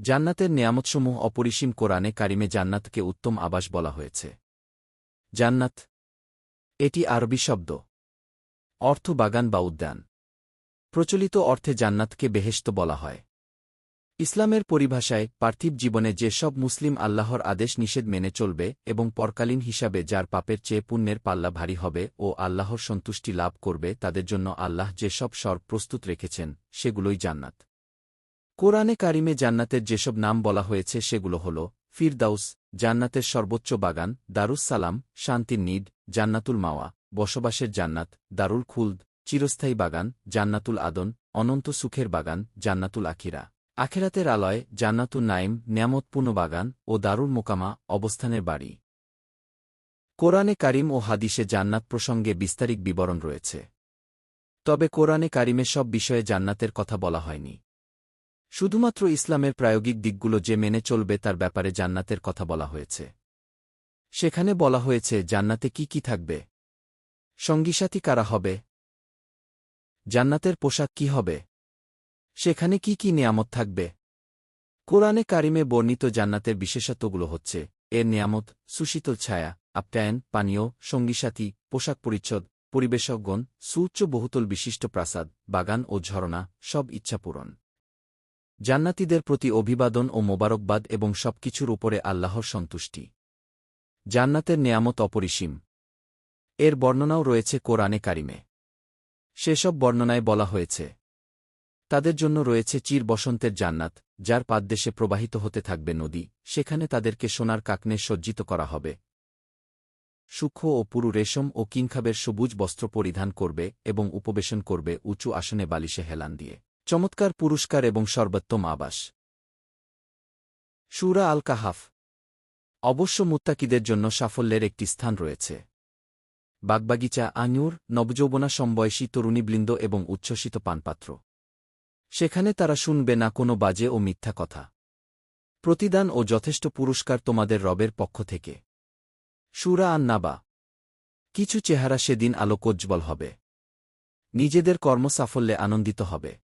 জান্নাতের নেয়ামতসমূহ অপরিসীম কোরআনে কারিমে জান্নাতকে উত্তম আবাস বলা হয়েছে। জান্নাত, এটি আরবি শব্দ। অর্থ বাগান বা উদ্যান। প্রচলিত অর্থে জান্নাতকে বেহেশত বলা হয়। ইসলামের পরিভাষায়, পার্থিব জীবনে যে সব মুসলিম আল্লাহর আদেশ নিষেধ মেনে চলবে এবং পরকালীন হিসাবে যার পাপের চেয়ে পুণ্যের পাল্লা ভারী হবে ও আল্লাহর সন্তুষ্টি লাভ করবে তাদের জন্য আল্লাহ যে সব স্বর প্রস্তুত রেখেছেন, সেগুলোই জান্নাত। কোরআনে কারিমে জান্নাতের যেসব নাম বলা হয়েছে সেগুলো হল, ফিরদাউস, জান্নাতের সর্বোচ্চ বাগান দারুস সালাম শান্তির নিড জান্নাতুল মাওয়া, বসবাসের জান্নাত, দারুল খুলদ, চিরস্থায়ী বাগান, জান্নাতুল আদন, অনন্ত সুখের বাগান, জান্নাতুল আখিরা। আখেরাতের আলয় জান্নাতুল নাইম নিয়ামতপূর্ণ বাগান ও দারুল মোকামা অবস্থানের বাড়ি। কোরআনে কারিম ও হাদিসে জান্নাত প্রসঙ্গে বিস্তারিক বিবরণ রয়েছে। তবে কোরআনে কারিমে সব বিষয়ে জান্নাতের কথা বলা হয়নি। শুধুমাত্র ইসলামের প্রায়োগিক দিকগুলো যে মেনে চলবে তার ব্যাপারে জান্নাতের কথা বলা হয়েছে। সেখানে বলা হয়েছে, জান্নাতে কি কি থাকবে? সঙ্গীসাথী কারা হবে? জান্নাতের পোশাক কি হবে? সেখানে কি কি নিয়ামত থাকবে? কোরআনে কারিমে বর্ণিত জান্নাতের বিশেষত্বগুলো হচ্ছে, এর নিয়ামত, সুশীতল ছায়া আপ্যায়ন পানীয়, সঙ্গীসাথী, পোশাক পরিচ্ছদ পরিবেশকগণ সুউচ্চ বহুতল বিশিষ্ট প্রাসাদ, বাগান ও ঝরনা, সব ইচ্ছা পূরণ জান্নাতীদের প্রতি অভিবাদন ও মোবারকবাদ এবং সবকিছুর উপরে আল্লাহর সন্তুষ্টি। জান্নাতের নেয়ামত অপরিসীম। এর বর্ণনাও রয়েছে কোরআনে কারিমে। সেসব বর্ণনায় বলা হয়েছে, তাদের জন্য রয়েছে চির বসন্তের জান্নাত, যার পাদদেশে প্রবাহিত হতে থাকবে নদী, সেখানে তাদেরকে সোনার কাকনে সজ্জিত করা হবে। সূক্ষ্ম ও পুরু রেশম ও কিংখাবের সবুজ বস্ত্র পরিধান করবে এবং উপবেশন করবে উঁচু আসনে বালিশে হেলান দিয়ে। চমৎকার পুরস্কার এবং সর্বোত্তম আবাস। সুরা আল কাহাফ অবশ্য মুত্তাকিদের জন্য সাফল্যের একটি স্থান রয়েছে। বাগবাগিচা আঙুর নবযৌবনা সম্বয়সী তরুণীবৃন্দ এবং উচ্ছ্বসিত পানপাত্র। সেখানে তারা শুনবে না কোনো বাজে ও মিথ্যা কথা। প্রতিদান ও যথেষ্ট পুরস্কার তোমাদের রবের পক্ষ থেকে। সুরা আন নাবা কিছু চেহারা সেদিন আলোকোজ্জ্বল হবে। নিজেদের কর্মসাফল্যে আনন্দিত হবে।